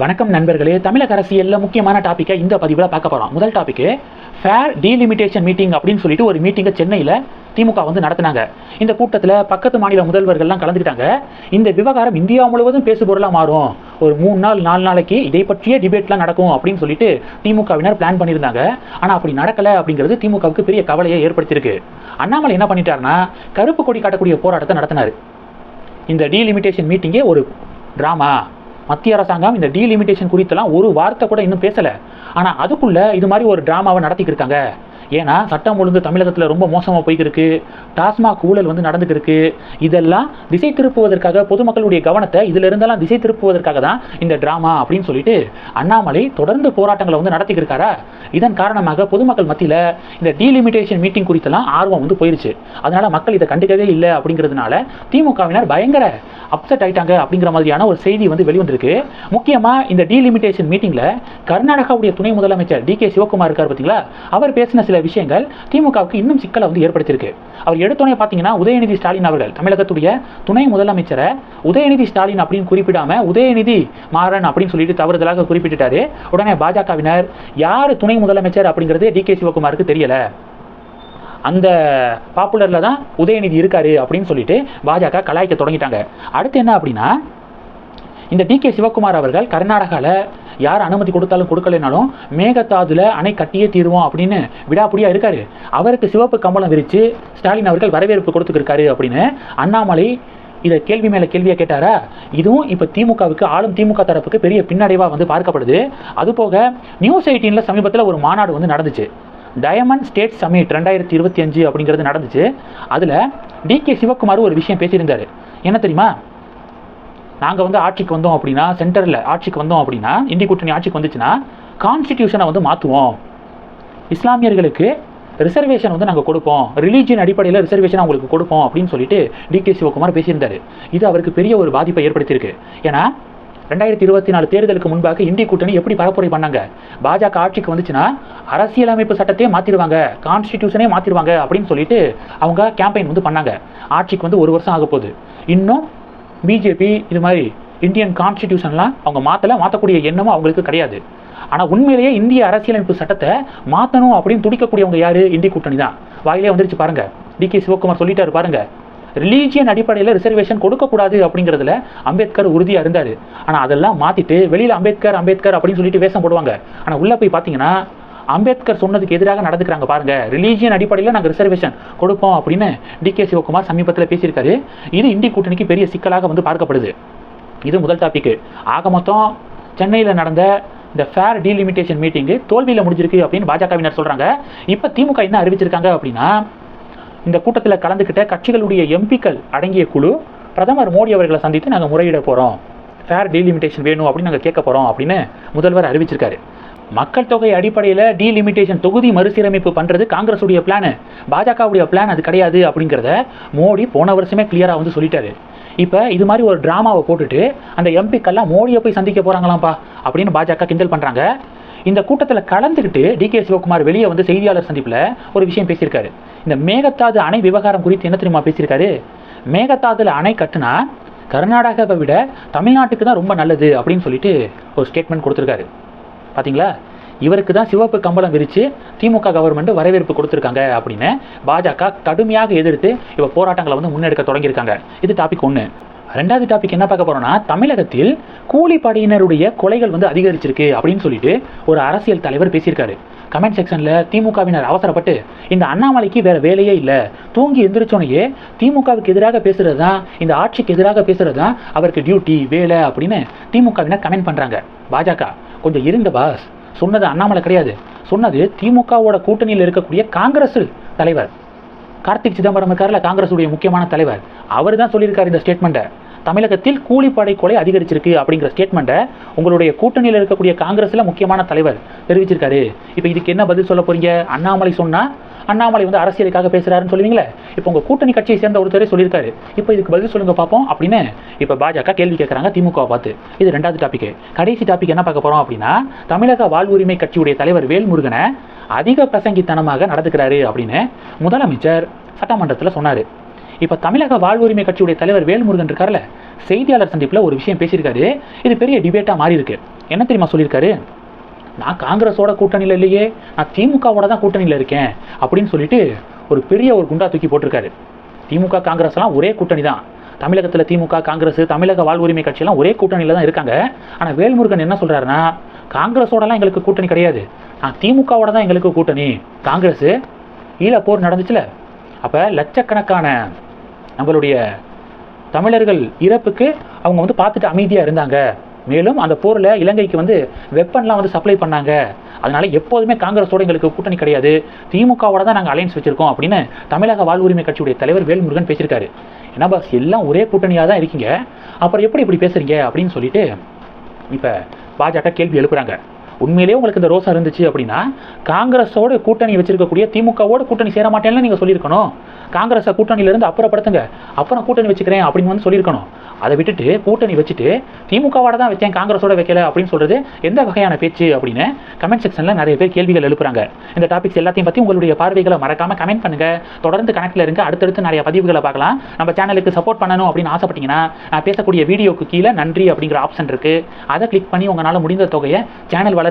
வணக்கம் நண்பர்களே. தமிழக அரசியலில் முக்கியமான டாப்பிக்கை இந்த பதிவில் பார்க்க போகிறோம் முதல் டாப்பிக்கு ஃபேர் டீலிமிட்டேஷன் மீட்டிங் அப்படின்னு சொல்லிட்டு ஒரு மீட்டிங்கை சென்னையில் திமுக வந்து நடத்தினாங்க. இந்த கூட்டத்தில் பக்கத்து மாநில முதல்வர்கள்லாம் கலந்துக்கிட்டாங்க. இந்த விவகாரம் இந்தியா முழுவதும் பேசுபொருளாக மாறும். ஒரு மூணு நாள் நாலு நாளைக்கு இதை பற்றிய டிபேட்லாம் நடக்கும் அப்படின்னு சொல்லிட்டு திமுகவினர் பிளான் பண்ணியிருந்தாங்க. ஆனால் அப்படி நடக்கலை அப்படிங்கிறது திமுகவுக்கு பெரிய கவலையை ஏற்படுத்தியிருக்கு. அண்ணாமலை என்ன பண்ணிட்டாருன்னா கருப்பு கொடி காட்டக்கூடிய போராட்டத்தை நடத்தினார். இந்த டீலிமிட்டேஷன் மீட்டிங்கே ஒரு ட்ராமா மத்திய அரசாங்கம் இந்த டீலிமிட்டேஷன் குறித்தெல்லாம் ஒரு வார்த்தை கூட இன்னும் பேசலை. ஆனால் அதுக்குள்ளே இது மாதிரி ஒரு ட்ராமாவை நடத்திக்கிட்டு இருக்காங்க. ஏன்னா சட்டம் ஒழுங்கு தமிழகத்தில் ரொம்ப மோசமாக போய்க்கிருக்கு. டாஸ்மாக் ஊழல் வந்து நடந்துக்கிருக்கு. இதெல்லாம் திசை திருப்புவதற்காக பொதுமக்களுடைய கவனத்தை இதில் இருந்தெல்லாம் திசை திருப்புவதற்காக தான் இந்த ட்ராமா அப்படின்னு சொல்லிட்டு அண்ணாமலை தொடர்ந்து போராட்டங்களை வந்து நடத்திக்கிருக்காரா? இதன் காரணமாக பொதுமக்கள் மத்தியில் இந்த டீலிமிட்டேஷன் மீட்டிங் குறித்தெல்லாம் ஆர்வம் வந்து போயிருச்சு. அதனால மக்கள் இதை கண்டுக்கவே இல்லை அப்படிங்கிறதுனால திமுகவினர் பயங்கர அப்செட் ஆயிட்டாங்க அப்படிங்கிற மாதிரியான ஒரு செய்தி வந்து வெளிவந்திருக்கு. முக்கியமாக இந்த டீலிமிட்டேஷன் மீட்டிங்கில் கர்நாடகாவுடைய துணை முதலமைச்சர் டி கே சிவகுமார் இருக்கார் பார்த்தீங்களா அவர் பேசின சில விஷயங்கள் திமுகவுக்கு இன்னும் சிக்கலை வந்து ஏற்படுத்தியிருக்கு. அவர் எடுத்தோடனே பார்த்தீங்கன்னா உதயநிதி ஸ்டாலின் அவர்கள் தமிழகத்துடைய துணை முதலமைச்சரை உதயநிதி ஸ்டாலின் அப்படின்னு குறிப்பிடாம உதயநிதி மாறன் அப்படின்னு சொல்லிட்டு தவறுதலாக குறிப்பிட்டுட்டாரு. உடனே பாஜகவினர் யார் துணை முதலமைச்சர் அப்படிங்கிறது டி கே சிவகுமாருக்கு தெரியல. அந்த பாப்புலரில் தான் உதயநிதி இருக்காரு அப்படின்னு சொல்லிட்டு பாஜக கலாய்க்க தொடங்கிட்டாங்க. அடுத்து என்ன அப்படின்னா இந்த டி கே சிவகுமார் அவர்கள் கர்நாடகாவில் யார் அனுமதி கொடுத்தாலும் கொடுக்கலைனாலும் மேகதாதுல அணை கட்டியே தீருவோம் அப்படின்னு விடாப்பிடியா இருக்காரு. அவருக்கு சிவப்பு கம்பளம் விரித்து ஸ்டாலின் அவர்கள் வரவேற்பு கொடுத்துருக்காரு அப்படின்னு அண்ணாமலை இதை கேள்வி மேலே கேள்வியை கேட்டாரா? இதுவும் இப்போ திமுகவுக்கு ஆளும் திமுக தரப்புக்கு பெரிய பின்னடைவாக வந்து பார்க்கப்படுது. அதுபோக நியூஸ் எயிட்டீனில் சமீபத்தில் ஒரு மாநாடு வந்து நடந்துச்சு. டயமண்ட் ஸ்டேட் சமிட் ரெண்டாயிரத்தி இருபத்தி அஞ்சு அப்படிங்கிறது நடந்துச்சு. அதில் டி கே சிவகுமார் ஒரு விஷயம் பேசியிருந்தார். என்ன தெரியுமா? நாங்கள் வந்து ஆட்சிக்கு வந்தோம் அப்படின்னா சென்டரில் ஆட்சிக்கு வந்தோம் அப்படின்னா இந்திய கூட்டணி ஆட்சிக்கு வந்துச்சுன்னா கான்ஸ்டிடியூஷனை வந்து மாற்றுவோம் இஸ்லாமியர்களுக்கு ரிசர்வேஷன் வந்து நாங்கள் கொடுப்போம். ரிலீஜியன் அடிப்படையில் ரிசர்வேஷன் அவங்களுக்கு கொடுப்போம் அப்படின்னு சொல்லிட்டு டி கே சிவகுமார் பேசியிருந்தார். இது அவருக்கு பெரிய ஒரு பாதிப்பை ஏற்படுத்தியிருக்கு. ஏன்னா ரெண்டாயிரத்தி இருபத்தி நாலு தேர்தலுக்கு முன்பாக இந்திய கூட்டணி எப்படி பரப்புரை பண்ணாங்க? பாஜக ஆட்சிக்கு வந்துச்சுன்னா அரசியலமைப்பு சட்டத்தையே மாற்றிடுவாங்க கான்ஸ்டிடியூஷனே மாற்றிடுவாங்க அப்படின்னு சொல்லிட்டு அவங்க கேம்பெயின் வந்து பண்ணாங்க. ஆட்சிக்கு வந்து ஒரு வருஷம் ஆக போகுது இன்னும் பிஜேபி இது மாதிரி இந்தியன் கான்ஸ்டிடியூஷன்லாம் அவங்க மாற்றலை மாற்றக்கூடிய எண்ணமும் அவங்களுக்கு கிடையாது. ஆனால் உண்மையிலேயே இந்திய அரசியலமைப்பு சட்டத்தை மாற்றணும் அப்படின்னு துடிக்கக்கூடியவங்க யார்? இந்திய கூட்டணி தான். வாயிலே வந்துருச்சு பாருங்கள் டி கே சிவகுமார் சொல்லிட்டாரு பாருங்கள் ரிலீஜியன் அடிப்படையில் ரிசர்வேஷன் கொடுக்கக்கூடாது அப்படிங்கிறதுல அம்பேத்கர் உறுதியாக இருந்தார். ஆனால் அதெல்லாம் மாற்றிட்டு வெளியில் அம்பேத்கர் அம்பேத்கர் அப்படின்னு சொல்லிட்டு வேஷம் போடுவாங்க. ஆனால் உள்ளே போய் பார்த்தீங்கன்னா அம்பேத்கர் சொன்னதுக்கு எதிராக நடந்துக்கிறாங்க பாருங்க. ரிலீஜியன் அடிப்படையில் நாங்கள் ரிசர்வேஷன் கொடுப்போம் அப்படின்னு டி கே சிவகுமார் சமீபத்தில் பேசியிருக்காரு. இது இந்தி கூட்டணிக்கு பெரிய சிக்கலாக வந்து பார்க்கப்படுது. இது முதல் டாபிக் ஆக மொத்தம் சென்னையில் நடந்த இந்த ஃபேர் டீலிமிட்டேஷன் மீட்டிங்கு தோல்வியில் முடிஞ்சிருக்கு அப்படின்னு பாஜகவினர் சொல்கிறாங்க இப்போ திமுக என்ன அறிவிச்சிருக்காங்க அப்படின்னா இந்த கூட்டத்தில் கலந்துக்கிட்ட கட்சிகளுடைய எம்பிக்கள் அடங்கிய குழு பிரதமர் மோடி அவர்களை சந்தித்து நாங்கள் முறையிட போகிறோம் ஃபேர் டீலிமிட்டேஷன் வேணும் அப்படின்னு நாங்கள் கேட்க போகிறோம் அப்படின்னு முதல்வர் அறிவிச்சிருக்காரு. மக்கள் தொகை அடிப்படையில் டீலிமிட்டேஷன் தொகுதி மறுசீரமைப்பு பண்ணுறது காங்கிரஸுடைய பிளானு பாஜகவுடைய பிளான் அது கிடையாது அப்படிங்கிறத மோடி போன வருஷமே கிளியராக வந்து சொல்லிட்டாரு. இப்போ இது மாதிரி ஒரு ட்ராமாவை போட்டுட்டு அந்த எம்பிக்கெல்லாம் மோடியை போய் சந்திக்க போகிறாங்களாம்ப்பா அப்படின்னு பாஜக கிண்டல் பண்ணுறாங்க இந்த கூட்டத்தில் கலந்துக்கிட்டு டி கே சிவகுமார் வெளியே வந்து செய்தியாளர் சந்திப்பில் ஒரு விஷயம் பேசியிருக்காரு. இந்த மேகத்தாது அணை விவகாரம் குறித்து என்ன தெரியுமா பேசியிருக்காரு? மேகத்தாதுல அணை கட்டுனா கர்நாடகாவை விட தமிழ்நாட்டுக்கு தான் ரொம்ப நல்லது அப்படின்னு சொல்லிட்டு ஒரு ஸ்டேட்மெண்ட் கொடுத்துருக்காரு. பார்த்தீங்களா இவருக்கு தான் சிவப்பு கம்பளம் விரித்து திமுக கவர்மெண்ட் வரவேற்பு கொடுத்துருக்காங்க அப்படின்னு பாஜக கடுமையாக எதிர்த்து இப்போ போராட்டங்களை வந்து முன்னெடுக்க தொடங்கியிருக்காங்க. இது டாபிக் ஒன்று ரெண்டாவது டாபிக் என்ன பார்க்க போறோம்னா தமிழகத்தில் கூலிப்படையினருடைய கொலைகள் வந்து அதிகரிச்சிருக்கு அப்படின்னு சொல்லிட்டு ஒரு அரசியல் தலைவர் பேசியிருக்காரு. கமெண்ட் செக்ஷனில் திமுகவினர் அவசரப்பட்டு இந்த அண்ணாமலைக்கு வேறு வேலையே இல்லை. தூங்கி எந்திரிச்சோனையே திமுகவுக்கு எதிராக பேசுகிறது தான் இந்த ஆட்சிக்கு எதிராக பேசுகிறது தான் அவருக்கு டியூட்டி வேலை அப்படின்னு திமுகவினர் கமெண்ட் பண்ணுறாங்க பாஜக கொஞ்சம் இருங்க பாஸ் சொன்னது அண்ணாமலை கிடையாது. சொன்னது திமுகவோட கூட்டணியில் இருக்கக்கூடிய காங்கிரஸ் தலைவர். கார்த்திக் சிதம்பரம் இருக்கார்ல காங்கிரஸுடைய முக்கியமான தலைவர். அவர் தான் சொல்லியிருக்கார் இந்த ஸ்டேட்மெண்ட்டை தமிழகத்தில் கூலிப்படை கொலை அதிகரிச்சிருக்கு அப்படிங்கிற ஸ்டேட்மெண்ட்டை உங்களுடைய கூட்டணியில் இருக்கக்கூடிய காங்கிரஸில் முக்கியமான தலைவர் தெரிவிச்சிருக்காரு. இப்போ இதுக்கு என்ன பதில் சொல்ல போறீங்க? அண்ணாமலை சொன்னால் அண்ணாமலை வந்து அரசியலுக்காக பேசுகிறாருன்னு சொல்லுவீங்களே. இப்போ உங்கள் கூட்டணி கட்சியை சேர்ந்த ஒருத்தரே சொல்லியிருக்காரு. இப்போ இதுக்கு பதில் சொல்லுங்கள் பார்ப்போம் அப்படின்னு இப்போ பாஜக கேள்வி கேட்குறாங்க திமுக பார்த்து. இது ரெண்டாவது டாபிக் கடைசி டாபிக் என்ன பார்க்க போகிறோம் அப்படின்னா தமிழக வாழ்வுரிமை கட்சியுடைய தலைவர் வேல்முருகனை அதிக பிரசங்கித்தனமாக நடந்துக்கிறாரு அப்படின்னு முதலமைச்சர் சட்டமன்றத்தில் சொன்னார். இப்போ தமிழக வாழ்வுரிமை கட்சியுடைய தலைவர் வேல்முருகன் இருக்கார்ல செய்தியாளர் சந்திப்பில் ஒரு விஷயம் பேசியிருக்காரு. இது பெரிய டிபேட்டாக மாறி இருக்கு என்ன தெரியுமா சொல்லியிருக்காரு? நான் காங்கிரஸோட கூட்டணியில் இல்லையே நான் திமுகவோட தான் கூட்டணியில் இருக்கேன் அப்படின்னு சொல்லிட்டு ஒரு பெரிய ஒரு குண்டா தூக்கி போட்டிருக்காரு. திமுக காங்கிரஸ்லாம் ஒரே கூட்டணி தான். தமிழகத்தில் திமுக காங்கிரஸ் தமிழக வாழ்வுரிமை கட்சியெல்லாம் ஒரே கூட்டணியில் தான் இருக்காங்க. ஆனால் வேல்முருகன் என்ன சொல்கிறாருன்னா காங்கிரஸோடலாம் எங்களுக்கு கூட்டணி கிடையாது. நான் திமுகவோட தான் எங்களுக்கு கூட்டணி. காங்கிரஸ் ஈழப்போர் நடந்துச்சுல. அப்போ லட்சக்கணக்கான நம்மளுடைய தமிழர்கள் இறப்புக்கு அவங்க வந்து பார்த்துட்டு அமைதியாக இருந்தாங்க. மேலும் அந்த போரில் இலங்கைக்கு வந்து வெப்பன்லாம் வந்து சப்ளை பண்ணாங்க. அதனால எப்போதுமே காங்கிரஸோட எங்களுக்கு கூட்டணி கிடையாது. திமுகவோட தான் நாங்கள் அலையன்ஸ் வச்சிருக்கோம் அப்படின்னு தமிழக வாழ்வுரிமை கட்சியுடைய தலைவர் வேல்முருகன் பேசியிருக்காரு. என்ன பாஸ் எல்லாம் ஒரே கூட்டணியாக தான் இருக்கீங்க? அப்புறம் எப்படி இப்படி பேசுறீங்க? அப்படின்னு சொல்லிட்டு இப்போ பாஜக கேள்வி எழுப்புறாங்க. உண்மையிலேயே உங்களுக்கு இந்த ரோஸா இருந்துச்சு அப்படின்னா காங்கிரஸோட கூட்டணி வச்சிருக்கக்கூடிய திமுகவோட கூட்டணி சேர மாட்டேன்னு நீங்கள் சொல்லியிருக்கணும். காங்கிரஸை கூட்டணியிலேருந்து அப்புறப்படுத்துங்க. அப்புறம் கூட்டணி வச்சுக்கிறேன் அப்படின்னு வந்து சொல்லியிருக்கணும். அதை விட்டுட்டு கூட்டணி வச்சுட்டு திமுகவோட தான் வச்சேன் காங்கிரஸோட வைக்கல அப்படின்னு சொல்றது எந்த வகையான பேச்சு அப்படின்னு கமெண்ட் செக்ஷனில் நிறைய பேர் கேள்விகள் எழுப்புறாங்க. இந்த டாபிக்ஸ் எல்லாத்தையும் பற்றி உங்களுடைய பார்வைகளை மறக்காம கமெண்ட் பண்ணுங்க. தொடர்ந்து கனெக்ட்ல இருங்க. அடுத்தடுத்து நிறைய பதிவுகளை பார்க்கலாம். நம்ம சேனலுக்கு சப்போர்ட் பண்ணணும் அப்படின்னு ஆசைப்பட்டீங்கன்னா நான் பேசக்கூடிய வீடியோக்கு கீழே நன்றி அப்படிங்கிற ஆப்ஷன் இருக்கு. அதை கிளிக் பண்ணி உங்களால் முடிந்த தொகையை சேனல்